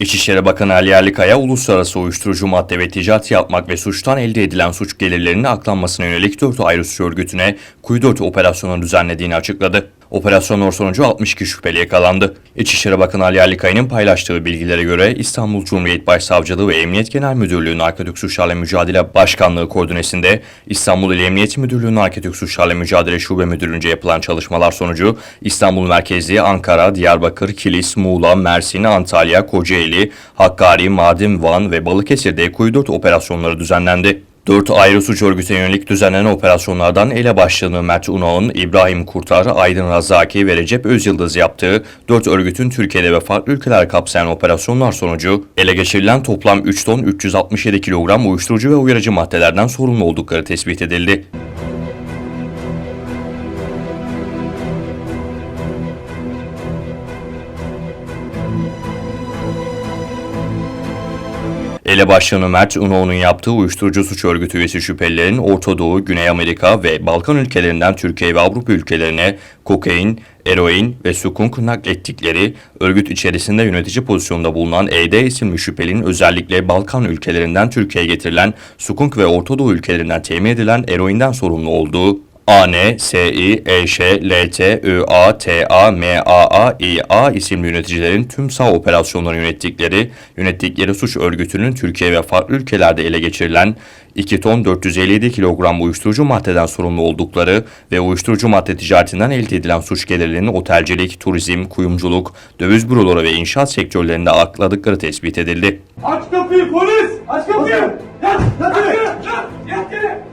İçişleri Bakanı Ali Yerlikaya, uluslararası uyuşturucu madde ve ticaret yapmak ve suçtan elde edilen suç gelirlerinin aklanmasına yönelik 4 ayrı suç örgütüne Kuyu 4 operasyonu düzenlediğini açıkladı. Operasyonlar sonucu 62 şüpheli yakalandı. İçişleri Bakanı Ali Yerlikaya'nın paylaştığı bilgilere göre İstanbul Cumhuriyet Başsavcılığı ve Emniyet Genel Müdürlüğü Narkotik Suçlarla Mücadele Başkanlığı koordinesinde İstanbul İl Emniyet Müdürlüğü Narkotik Suçlarla Mücadele Şube Müdürlüğü'nce yapılan çalışmalar sonucu İstanbul merkezli Ankara, Diyarbakır, Kilis, Muğla, Mersin, Antalya, Kocaeli, Hakkari, Mardin, Van ve Balıkesir'de Kuyu 4 operasyonları düzenlendi. Dört ayrı suç örgütüne yönelik düzenlenen operasyonlardan ele başlığını Mert Unoğ'un, İbrahim Kurtar, Aydın Razaki ve Recep Özyıldız yaptığı dört örgütün Türkiye'de ve farklı ülkeler kapsayan operasyonlar sonucu ele geçirilen toplam 3 ton 367 kilogram uyuşturucu ve uyarıcı maddelerden sorumlu oldukları tespit edildi. Elebaşkanı Mert Unoğlu'nun yaptığı uyuşturucu suç örgütü üyesi şüphelilerin Orta Doğu, Güney Amerika ve Balkan ülkelerinden Türkiye ve Avrupa ülkelerine kokain, eroin ve sukunk naklettikleri örgüt içerisinde yönetici pozisyonda bulunan ED isimli şüphelinin özellikle Balkan ülkelerinden Türkiye'ye getirilen sukunk ve Orta Doğu ülkelerinden temin edilen eroinden sorumlu olduğu AN, SI, EŞ, LT, ÖA, TA, MAA, İA isimli yöneticilerin tüm sağ operasyonları yönettikleri, yönettikleri suç örgütünün Türkiye ve farklı ülkelerde ele geçirilen 2 ton 457 kilogram uyuşturucu maddeden sorumlu oldukları ve uyuşturucu madde ticaretinden elde edilen suç gelirlerinin otelcilik, turizm, kuyumculuk, döviz büroları ve inşaat sektörlerinde akladıkları tespit edildi. Aç kapıyı polis! Aç kapıyı! Yat! Yat! Yat! Yat! Yat yere!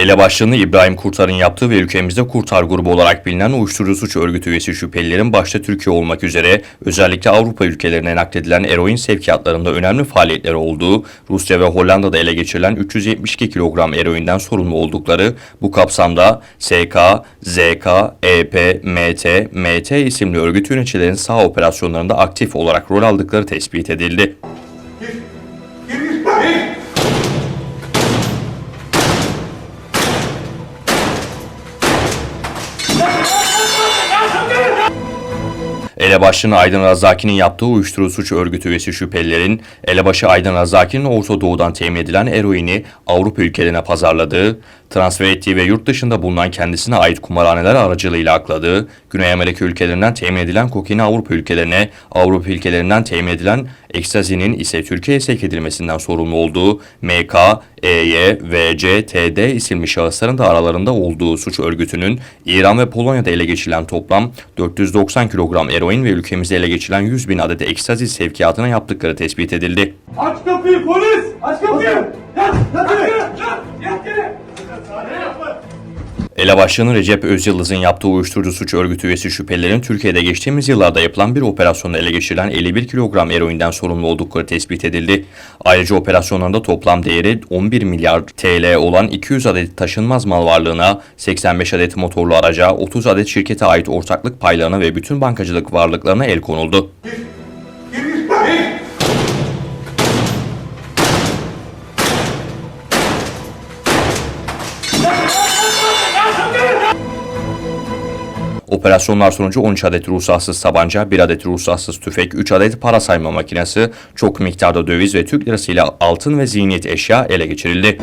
Elebaşlığını İbrahim Kurtar'ın yaptığı ve ülkemizde Kurtar grubu olarak bilinen uyuşturucu suç örgütü üyesi şüphelilerin başta Türkiye olmak üzere özellikle Avrupa ülkelerine nakledilen eroin sevkiyatlarında önemli faaliyetleri olduğu, Rusya ve Hollanda'da ele geçirilen 372 kilogram eroinden sorumlu oldukları bu kapsamda SK, ZK, EP, MT, MT isimli örgüt yöneticilerin sağ operasyonlarında aktif olarak rol aldıkları tespit edildi. Elebaşı'nın Aydın Razaki'nin yaptığı uyuşturucu suç örgütü üyesi şüphelilerin Elebaşı Aydın Razaki'nin Orta Doğu'dan temin edilen eroini Avrupa ülkelerine pazarladığı, transfer ettiği ve yurt dışında bulunan kendisine ait kumarhaneler aracılığıyla akladığı, Güney Amerika ülkelerinden temin edilen kokaini Avrupa ülkelerine, Avrupa ülkelerinden temin edilen ekstazinin ise Türkiye'ye sevk edilmesinden sorumlu olduğu MK, EY, VC, TD isimli şahısların da aralarında olduğu suç örgütünün İran ve Polonya'da ele geçirilen toplam 490 kilogram eroin ve ülkemizde ele geçirilen 100 bin adet ekstazi sevkiyatına yaptıkları tespit edildi. Aç kapıyı polis! Aç kapıyı! Yat! Yat! Yat! Yat Elebaşkanı Recep Özyıldız'ın yaptığı uyuşturucu suç örgütü üyesi şüphelilerin Türkiye'de geçtiğimiz yıllarda yapılan bir operasyonda ele geçirilen 51 kilogram eroinden sorumlu oldukları tespit edildi. Ayrıca operasyonlarında toplam değeri 11 milyar TL olan 200 adet taşınmaz mal varlığına, 85 adet motorlu araca, 30 adet şirkete ait ortaklık paylarına ve bütün bankacılık varlıklarına el konuldu. Operasyonlar sonucu 13 adet ruhsatsız tabanca, 1 adet ruhsatsız tüfek, 3 adet para sayma makinesi, çok miktarda döviz ve Türk lirasıyla altın ve ziyniyet eşya ele geçirildi.